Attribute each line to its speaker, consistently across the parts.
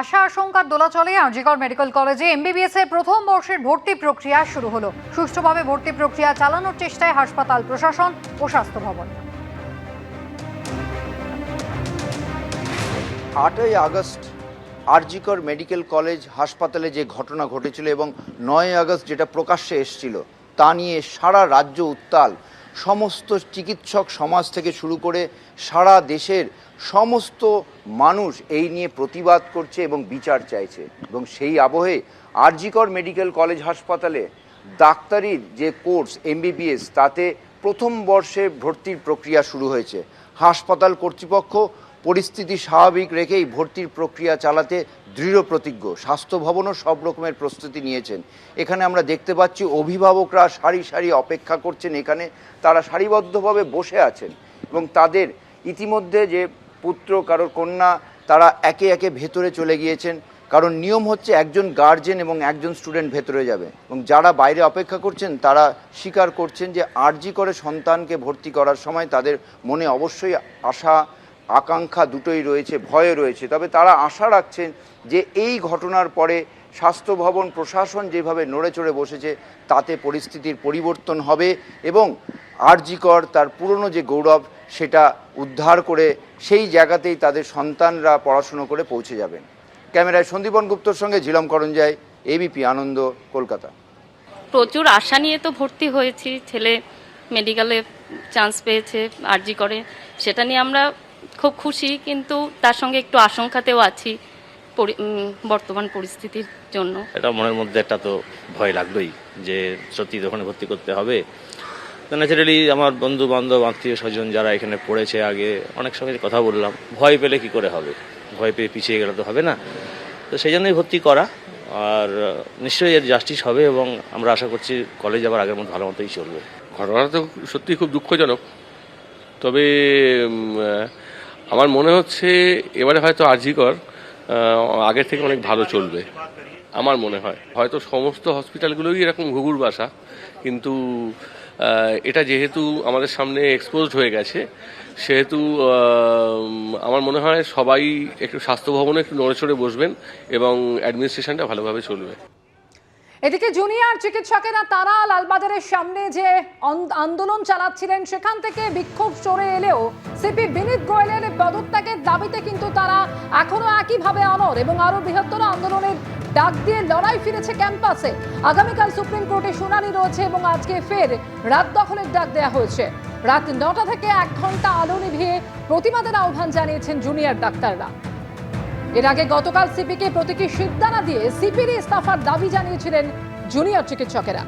Speaker 1: আশা আশঙ্কার দোলাচলে আরজিকর মেডিকেল কলেজে এমবিবিএস এর প্রথম বর্ষের ভর্তি প্রক্রিয়া শুরু হলো। সুষ্ঠুভাবে ভর্তি প্রক্রিয়া চালানোর চেষ্টায় হাসপাতাল প্রশাসন ও স্বাস্থ্য ভবন।
Speaker 2: আটই আগস্ট আরজিকর মেডিকেল কলেজ হাসপাতালে যে ঘটনা ঘটেছিল এবং নয় আগস্ট যেটা প্রকাশ্যে এসেছিল, তা নিয়ে সারা রাজ্য উত্তাল। সমস্ত চিকিৎসক সমাজ থেকে শুরু করে সারা দেশের সমস্ত মানুষ এই নিয়ে প্রতিবাদ করছে এবং বিচার চাইছে। এবং সেই আবহে আরজিকর মেডিকেল কলেজ হাসপাতালে ডাক্তারির যে কোর্স, এমবিবিএস, তাতে প্রথম বর্ষে ভর্তির প্রক্রিয়া শুরু হয়েছে। হাসপাতাল কর্তৃপক্ষ পরিস্থিতি স্বাভাবিক রেখেই ভর্তির প্রক্রিয়া চালাতে দৃঢ় প্রতিজ্ঞ। স্বাস্থ্য ভবনও সব রকমের প্রস্তুতি নিয়েছেন। এখানে আমরা দেখতে পাচ্ছি, অভিভাবকরা সারি সারি অপেক্ষা করছেন এখানে। তারা সারিবদ্ধভাবে বসে আছেন এবং তাদের ইতিমধ্যে যে পুত্র, কারোর কন্যা, তারা একে একে ভেতরে চলে গিয়েছেন। কারণ নিয়ম হচ্ছে একজন গার্জেন এবং একজন স্টুডেন্ট ভেতরে যাবে। এবং যারা বাইরে অপেক্ষা করছেন, তারা স্বীকার করছেন যে আর্জি করে সন্তানকে ভর্তি করার সময় তাদের মনে অবশ্যই আশা আকাঙ্ক্ষা দুটোই রয়েছে, ভয় রয়েছে। তবে তারা আশা রাখছেন যে এই ঘটনার পরে স্বাস্থ্য ভবন প্রশাসন যেভাবে নড়ে চড়ে বসেছে, তাতে পরিস্থিতির পরিবর্তন হবে এবং আরজিকর, তার পুরনো যে গৌরব, সেটা উদ্ধার করে সেই জায়গাতেই তাদের সন্তানরা পড়াশুনো করে পৌঁছে যাবেন। ক্যামেরায় সন্দীপন গুপ্তর সঙ্গে ঝিলম করঞ্জাই, এবিপি আনন্দ, কলকাতা।
Speaker 3: প্রচুর আশা নিয়ে তো ভর্তি হয়েছি। ছেলে মেডিকেলে চান্স পেয়েছে, আরজি করে। সেটা নিয়ে আমরা খুব খুশি কিন্তু তার সঙ্গে একটু আশঙ্কাতেও আছি পরি- বর্তমান পরিস্থিতির জন্য।
Speaker 4: এটা মনের মধ্যে একটা তো ভয় লাগলোই যে সত্যি তো ওখানে ভর্তি করতে হবে তো ন্যাচারালি আমার বন্ধু বান্ধব আত্মীয় স্বজন যারা এখানে পড়েছে আগে অনেক সঙ্গে কথা বললাম ভয় পেলে কি করে হবে? ভয় পেয়ে পিছিয়ে গেলে তো হবে না। তো সেই জন্যই ভর্তি করা আর নিশ্চয়ই এর জাস্টিস হবে এবং আমরা আশা করছি কলেজ আবার আগের মতো ভালো মতোই চলবে।
Speaker 5: ঘটনাটা তো সত্যি খুব দুঃখজনক তবে আমার মনে হচ্ছে এবারে হয়তো আরজিকর আগের থেকে অনেক ভালো চলবে, আমার মনে হয়। হয়তো সমস্ত হসপিটালগুলোই এরকম ঘুঘুর বাসা, কিন্তু এটা যেহেতু আমাদের সামনে এক্সপোজড হয়ে গেছে, সেহেতু আমার মনে হয় সবাই একটু স্বাস্থ্য ভবনে একটু নড়ে চড়ে বসবেন এবং অ্যাডমিনিস্ট্রেশনটা ভালোভাবে চলবে।
Speaker 1: এদিকে জুনিয়র চিকিৎসকেরা তারা লালবাজারের সামনে যে আন্দোলন চালাচ্ছিলেন, সেখান থেকে বিক্ষোভ চড়ে এলেও সিপি বিনীত গোয়েলের পদত্যাগের দাবিতে কিন্তু তারা এখনও একইভাবে অনর এবং আরও বৃহত্তর আন্দোলনের ডাক দিয়ে লড়াই ফিরেছে ক্যাম্পাসে। আগামীকাল সুপ্রিম কোর্টে শুনানি রয়েছে এবং আজকে ফের রাত দখলের ডাক দেওয়া হয়েছে। রাত নটা থেকে এক ঘণ্টা আলো নিভিয়ে প্রতিবাদের আহ্বান জানিয়েছেন জুনিয়র ডাক্তাররা। এর আগে গতকাল সিপিকে প্রতীকী সিদ্ধানা দিয়ে সিপির ইস্তফার দাবি জানিয়েছিলেন জুনিয়র চিকিৎসকেরা।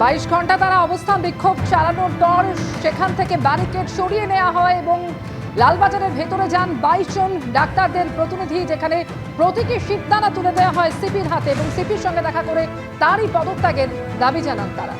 Speaker 1: বাইশ ঘণ্টা তারা অবস্থান বিক্ষোভ চালানোর পর সেখান থেকে ব্যারিকেড সরিয়ে নেওয়া হয় এবং লালবাজারের ভেতরে যান বাইশ জন ডাক্তারদের প্রতিনিধি, যেখানে প্রতীকী সিদ্ধানা তুলে দেওয়া হয় সিপির হাতে এবং সিপির সঙ্গে দেখা করে তারই পদত্যাগের দাবি জানান তারা।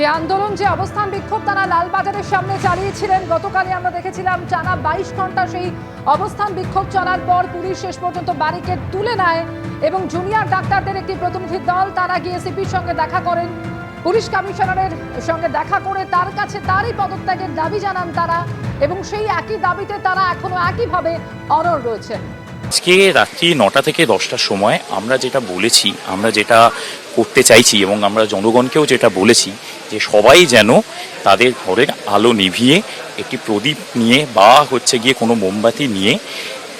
Speaker 1: যে আন্দোলন, যে অবস্থান বিক্ষোভ তারা লালবাজারের সামনে চালিয়েছিলেন। গতকালই আমরা দেখেছিলাম টানা বাইশ ঘণ্টা সেই অবস্থান বিক্ষোভ চলার পর পুলিশ শেষ পর্যন্ত ব্যারিকেড তুলে নেয় এবং জুনিয়র ডাক্তারদের একটি প্রতিনিধি দল তারা গিয়ে সিপির সঙ্গে দেখা করেন। পুলিশ কমিশনারের সঙ্গে দেখা করে তার কাছে তারই পদত্যাগের দাবি জানান তারা এবং সেই একই দাবিতে তারা এখনও একইভাবে অনর রয়েছেন।
Speaker 6: আজকে রাত্রি নটা থেকে দশটার সময় আমরা যেটা বলেছি, আমরা যেটা করতে চাইছি এবং আমরা জনগণকেও যেটা বলেছি যে সবাই যেন তাদের ঘরের আলো নিভিয়ে একটি প্রদীপ নিয়ে বা হচ্ছে গিয়ে কোনো মোমবাতি নিয়ে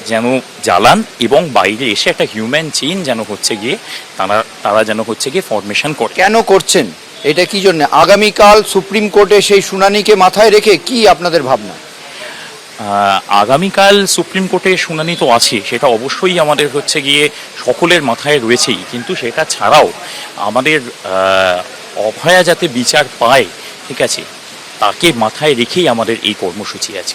Speaker 6: যেন জ্বালান এবং বাইরে এসে একটা হিউম্যান চেইন যেন হচ্ছে গিয়ে তারা তারা যেন হচ্ছে গিয়ে ফরমেশন করে।
Speaker 2: কেন করছেন? এটা কি জন্য? আগামীকাল সুপ্রিম কোর্টে সেই শুনানিকে মাথায় রেখে কি আপনাদের ভাবনা?
Speaker 6: আগামীকাল সুপ্রিম কোর্টে শুনানি তো আছে সেটা অবশ্যই আমাদের হচ্ছে গিয়ে সকলের মাথায় রয়েছেই কিন্তু সেটা ছাড়াও আমাদের অভয়া যাতে বিচার পায় ঠিক আছে? তাকে মাথায় রেখেই আমাদের এই কর্মসূচি আছে